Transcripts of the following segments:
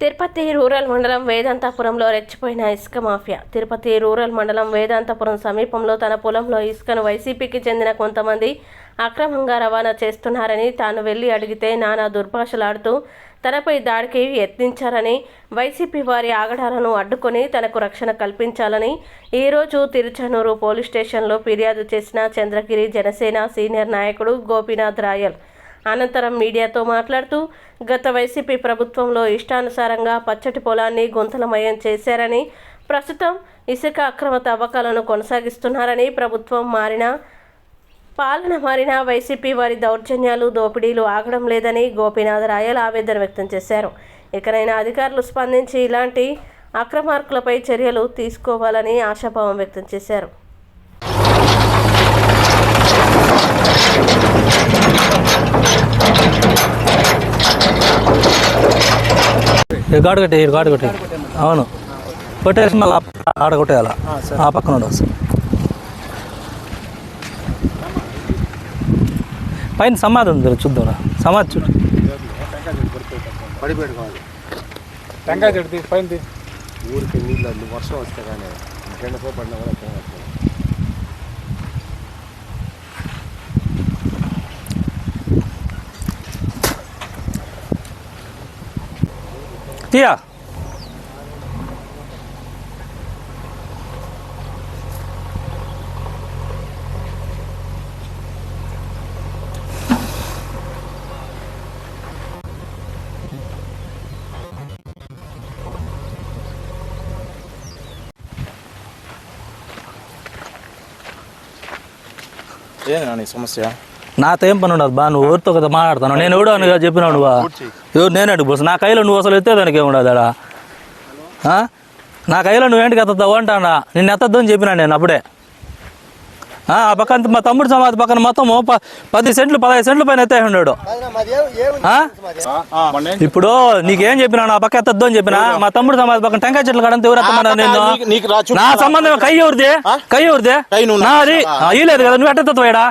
Tirupati rural మండలం వేదాంతపురంలో రెచ్చిపోయిన ఇసుక mafia. Tirupati rural మండలం వేదాంతపురం సమీపంలో తన పొలంలో ఇసుకను వైసీపీకి చెందిన కొంతమంది అక్రమంగా రవాణా చేస్తున్నారని తాను వెళ్ళి అడిగితే నానా దుర్భాషలాడుతూ తనపై దాడికి యత్నించారని వైసీపీ వారి ఆగడాలను అడ్డుకొని తనకు రక్షణ కల్పించాలని ఈరోజు తిరుచనూరు పోలీస్ స్టేషన్లో ఫిర్యాదు చేసిన చంద్రగిరి జనసేన సీనియర్ నాయకుడు గోపీనాథ్ రాయల్. అనంతరం మీడియాతో మాట్లాడుతూ గత వైసీపీ ప్రభుత్వంలో ఇష్టానుసారంగా పచ్చటి పొలాన్ని గుంతలమయం చేశారని ప్రస్తుతం ఇసుక అక్రమ తవ్వకాలను కొనసాగిస్తున్నారని ప్రభుత్వం మారినా పాలన మారిన వైసీపీ వారి దౌర్జన్యాలు దోపిడీలు ఆగడం లేదని గోపీనాథ్ రాయల్ ఆవేదన వ్యక్తం చేశారు. ఇకనైనా అధికారులు స్పందించి ఇలాంటి అక్రమార్కులపై చర్యలు తీసుకోవాలని ఆశాభావం వ్యక్తం చేశారు. రికార్డు కట్టే రికార్డు కట్టే. అవును. కొట్టేసి మళ్ళీ ఆడ కొట్టేయాల? ఆ పక్కన ఉండవు సార్. పైన సమాధి ఉంది చూద్దాం సమాధి చూడు. టెంకాయ చెట్టు పైన ఊరికి నీళ్ళు అన్ని వర్షం వస్తే కానీ పడినా కూడా tia 얘는 안에 있 어, 맞어 요. నాతో ఏం పని ఉండదు బా నువ్వు ఎవరితో కదా మాట్లాడతాను? నేను ఎవడో అని చెప్పినావు నువ్వు ఎవరు నేను అడుగు పోసు నా కైలో నువ్వు అసలు ఎత్తే దానికి ఏముండదు? నా కైలో నువ్వేంటికి ఎత్తావు అంటానా? నిన్ను ఎత్తద్దు అని చెప్పినా నేను అప్పుడే. ఆ పక్కన మా తమ్ముడు సమాధి పక్కన మొత్తం ప- పది సెంట్లు పదహైదు సెంట్లు పైన ఎత్తే ఉన్నాడు. ఆ? మొన్న? ఏం ఇప్పుడు నీకేం చెప్పినా నా పక్క ఎత్తద్దు అని చెప్పినా మా తమ్ముడు సమాధి పక్కన టెంకాయ చెట్లు కడంత ఎవరు ఎత్తమన్నా నేను. నా సంబంధం కై ఎవరిది? కై ఎవరిది? నువ్వు నాది అయ్యలేదు కదా నువ్వు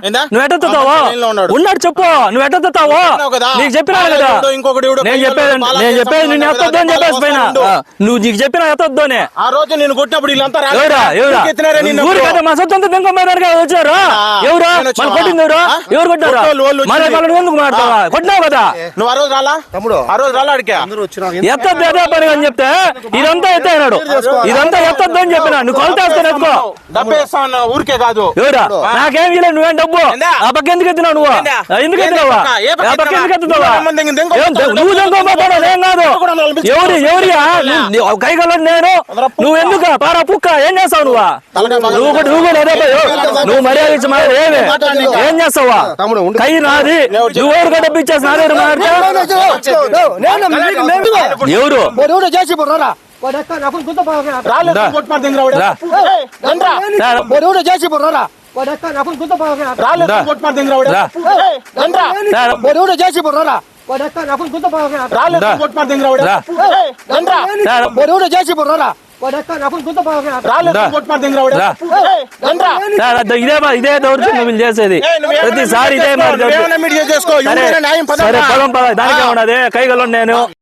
ఏందా? నువ్వు ఎట్టెత్తావు ఉన్నాడు. చెప్పు నువ్వు ఎట్టెత్తావు. నీకు చెప్పినా కదా? నేను చెప్పేది నేను చెప్పేది నిన్ను అన్నాడు ఎత్తద్దు అని చెప్పేసి. ఆ, నువ్వు నీకు చెప్పినా ఎత్తద్దు అని. ఆ రోజు నేను కొట్టినప్పుడు వీళ్ళంతా ఊరికైతే మా సొంత దింకొమ్మేదానికి వచ్చారు ఆ, ఎవరు? మన? కొట్టింది ఎవరు? ఎవరు కొట్టారు మన. వాళ్ళని ఎందుకు కొట్టినావు కదా? నువ్వు ఆ రోజు రాలా? తమ్ముడు ఆ రోజు రాలా అడిగా అదే పని అని చెప్తే ఇదంతా ఎత్తైనాడు ఇదంతా ఎత్తద్దు అని చెప్పిన. నువ్వు కొలత వేసుకొని ఎత్తుకో. ఊరికే కాదు. ఎవరా నాకేం నువ్వేం డబ్బు? ఆ పక్క ఎందుకు ఎత్తినావు నువ్వు? ఎందుకు ఎత్తినావా? ఆ పక్క ఎందుకు? ఎత్తుతావా నువ్వు దెంగ- ఏం కాదు? ఎవరు ఎవరియా? కైగల నేను? అందరూ పుక్క. నువ్వు ఎందుకు పారా పుక్క. ఏం చేస్తావు నువ్వు. నువ్వు కూడా నువ్వు కూడా అదే పని. నువ్వు మర్యాద ఇచ్చి మరి ఏమి? ఏం చేస్తావా. కై నాది. నువ్వు ఎవరు డబ్బు ఇచ్చేసి నా దగ్గర మాట్లాడితే ఎవరు చేసి పోరారా రాలేదు. చేసి పోరారా రాలేదు. చేసి పోరారా ఇదే మా- ఇదే దౌర్జన్యం వీళ్ళు చేసేది. ప్రతిసారి ఇదే మరి సరే పదం దానికే ఉన్నది కైగలు నేను.